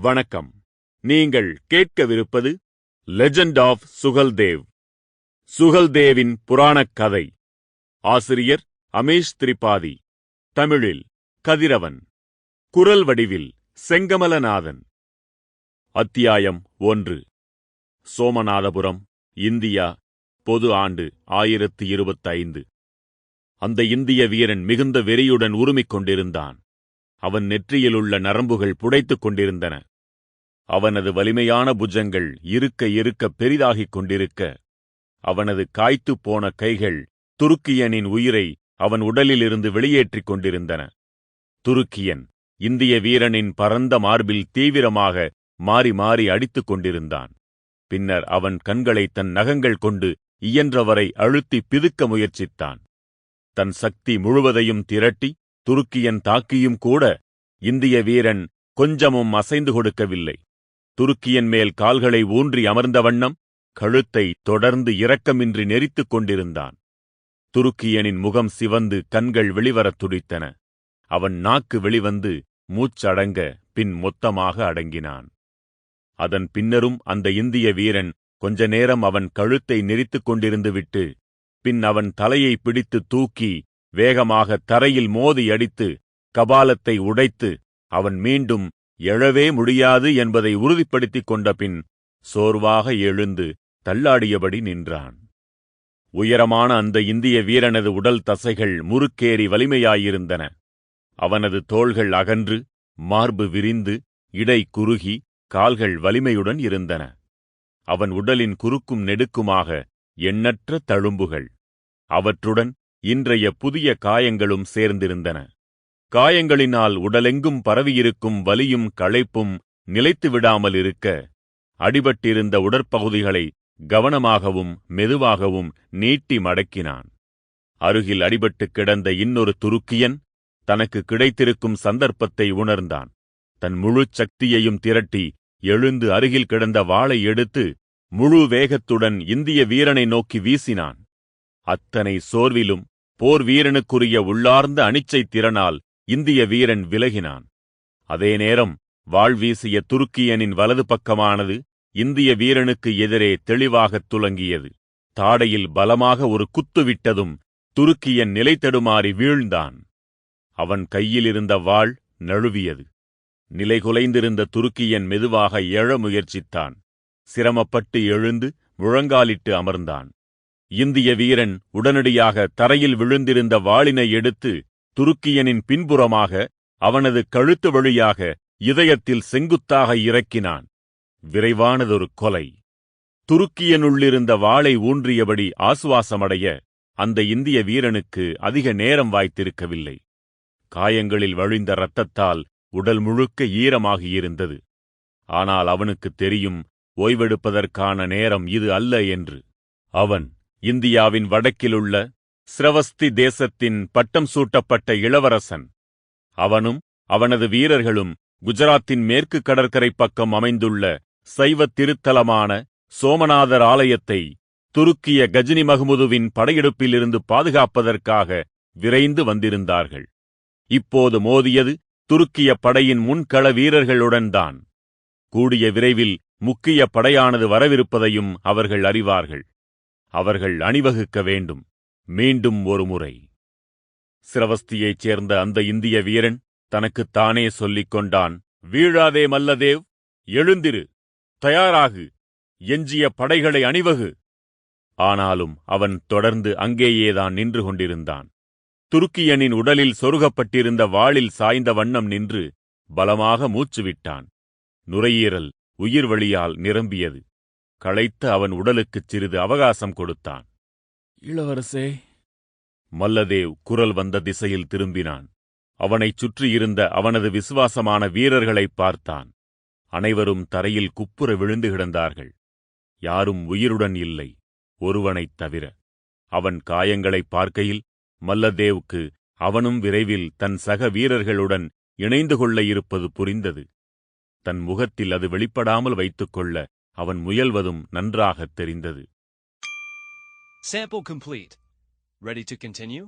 வணக்கம். நீங்கள் கேட்கவிருப்பது லெஜெண்ட் ஆஃப் சுகல்தேவ் சுகல்தேவின் புராணக் கதை. ஆசிரியர் அமேஷ் திரிபாதி. தமிழில் கதிரவன். குரல் வடிவில் செங்கமலநாதன். அத்தியாயம் ஒன்று. சோமநாதபுரம் இந்தியா பொது ஆண்டு ஆயிரத்து இருபத்தைந்து. அந்த இந்திய வீரன் மிகுந்த வெறியுடன் உருமிக் கொண்டிருந்தான். அவன் நெற்றியிலுள்ள நரம்புகள் புடைத்துக் கொண்டிருந்தன. அவனது வலிமையான புஜங்கள் இருக்க இருக்க பெரிதாகிக் கொண்டிருக்க அவனது காய்த்துப் போன கைகள் துருக்கியனின் உயிரை அவன் உடலிலிருந்து வெளியேற்றிக் கொண்டிருந்தன. துருக்கியன் இந்திய வீரனின் பரந்த மார்பில் தீவிரமாக மாறி மாறி அடித்துக் கொண்டிருந்தான். பின்னர் அவன் கண்களை தன் நகங்கள் கொண்டு இயன்றவரை அழுத்தி பிதுக்க முயற்சித்தான். தன் சக்தி முழுவதையும் திரட்டி துருக்கியன் தாக்கியும் கூட இந்திய வீரன் கொஞ்சமும் அசைந்து கொடுக்கவில்லை. துருக்கியன் மேல் கால்களை ஊன்றி அமர்ந்த வண்ணம் கழுத்தை தொடர்ந்து இரக்கமின்றி நெரித்துக் கொண்டிருந்தான். துருக்கியனின் முகம் சிவந்து கண்கள் வெளிவரத் துடித்தன. அவன் நாக்கு வெளிவந்து மூச்சடங்க பின் மொத்தமாக அடங்கினான். அதன் பின்னரும் அந்த இந்திய வீரன் கொஞ்ச நேரம் அவன் கழுத்தை நெரித்துக் கொண்டிருந்து விட்டு பின் அவன் தலையை பிடித்து தூக்கி வேகமாக தரையில் மோதி அடித்து கபாலத்தை உடைத்து அவன் மீண்டும் எழவே முடியாது என்பதை உறுதிப்படுத்திக் கொண்ட பின் சோர்வாக எழுந்து தள்ளாடியபடி நின்றான். உயரமான அந்த இந்திய வீரனது உடல் தசைகள் முறுக்கேறி வலிமையாயிருந்தன. அவனது தோள்கள் அகன்று மார்பு விரிந்து இடை குறுகி கால்கள் வலிமையுடன் இருந்தன. அவன் உடலின் குறுக்கும் நெடுக்குமாக எண்ணற்ற தழும்புகள். அவற்றுடன் இன்றைய புதிய காயங்களும் சேர்ந்திருந்தன. காயங்களினால் உடலெங்கும் பரவியிருக்கும் வலியும் களைப்பும் நிலைத்து விடாமல் இருக்க அடிபட்டிருந்த உடற்பகுதிகளை கவனமாகவும் மெதுவாகவும் நீட்டி மடக்கினான். அருகில் அடிபட்டு கிடந்த இன்னொரு துருக்கியன் தனக்கு கிடைத்திருக்கும் சந்தர்ப்பத்தை உணர்ந்தான். தன் முழு சக்தியையும் திரட்டி எழுந்து அருகில் கிடந்த வாளை எடுத்து முழு வேகத்துடன் இந்திய வீரனை நோக்கி வீசினான். அத்தனை சோர்விலும் போர் வீரனுக்குரிய உள்ளார்ந்த அணிச்சை திறனால் இந்திய வீரன் விலகினான். அதே நேரம் வாழ் வீசிய துருக்கியனின் வலது பக்கமானது இந்திய வீரனுக்கு எதிரே தெளிவாகத் துலங்கியது. தாடையில் பலமாக ஒரு குத்து விட்டதும் துருக்கியன் நிலை தடுமாறி வீழ்ந்தான். அவன் கையிலிருந்த வாள் நழுவியது. நிலைகுலைந்திருந்த துருக்கியன் மெதுவாக எழ முயற்சித்தான். சிரமப்பட்டு எழுந்து முழங்காலிட்டு அமர்ந்தான். இந்திய வீரன் உடனடியாக தரையில் விழுந்திருந்த வாளினை எடுத்து துருக்கியனின் பின்புறமாக அவனது கழுத்து வழியாக இதயத்தில் செங்குத்தாக இறக்கினான். விரைவானதொரு கொலை. துருக்கியனுள்ளிருந்த வாளை ஊன்றியபடி ஆசுவாசமடைய அந்த இந்திய வீரனுக்கு அதிக நேரம் வாய்த்திருக்கவில்லை. காயங்களில் வழிந்த இரத்தத்தால் உடல் முழுக்க ஈரமாகியிருந்தது. ஆனால் அவனுக்குத் தெரியும் ஓய்வெடுப்பதற்கான நேரம் இது அல்ல என்று. அவன் இந்தியாவின் வடக்கிலுள்ள ஸ்ரவஸ்தி தேசத்தின் பட்டம் சூட்டப்பட்ட இளவரசன். அவனும் அவனது வீரர்களும் குஜராத்தின் மேற்கு கடற்கரை பக்கம் அமைந்துள்ள சைவ திருத்தலமான சோமநாதர் ஆலயத்தை துருக்கிய கஜினி மஹ்முதுவின் படையெடுப்பிலிருந்து பாதுகாப்பதற்காக விரைந்து வந்திருந்தார்கள். இப்போது மோதியது துருக்கிய படையின் முன்கள வீரர்களுடன்தான் கூடிய விரைவில் முக்கிய படையானது வரவிருப்பதையும் அவர்கள் அறிவார்கள். அவர்கள் அணிவகுக்க வேண்டும். மீண்டும் ஒருமுறை சிரவஸ்தியைச் சேர்ந்த அந்த இந்திய வீரன் தனக்குத்தானே சொல்லிக் கொண்டான் வீழாதே மல்லதேவ் எழுந்திரு தயாராகு எஞ்சிய படைகளை அணிவகு. ஆனாலும் அவன் தொடர்ந்து அங்கேயேதான் நின்று கொண்டிருந்தான். துருக்கியனின் உடலில் சொருகப்பட்டிருந்த வாளில் சாய்ந்த வண்ணம் நின்று பலமாக மூச்சுவிட்டான். நுரையீரல் உயிர் வழியால் நிரம்பியது. களைத்த அவன் உடலுக்குச் சிறிது அவகாசம் கொடுத்தான். இளவரசே. மல்லதேவ் குரல் வந்த திசையில் திரும்பினான். அவனைச் சுற்றியிருந்த அவனது விசுவாசமான வீரர்களைப் பார்த்தான். அனைவரும் தரையில் குப்புற விழுந்து கிடந்தார்கள். யாரும் உயிருடன் இல்லை ஒருவனைத் தவிர. அவன் காயங்களைப் பார்க்கையில் மல்லதேவுக்கு அவனும் விரைவில் தன் சக வீரர்களுடன் இணைந்து கொள்ள இருப்பது புரிந்தது. தன் முகத்தில் அது வெளிப்படாமல் வைத்துக்கொள்ள அவன் முயல்வதும் நன்றாகத் தெரிந்தது Sample complete. Ready to continue?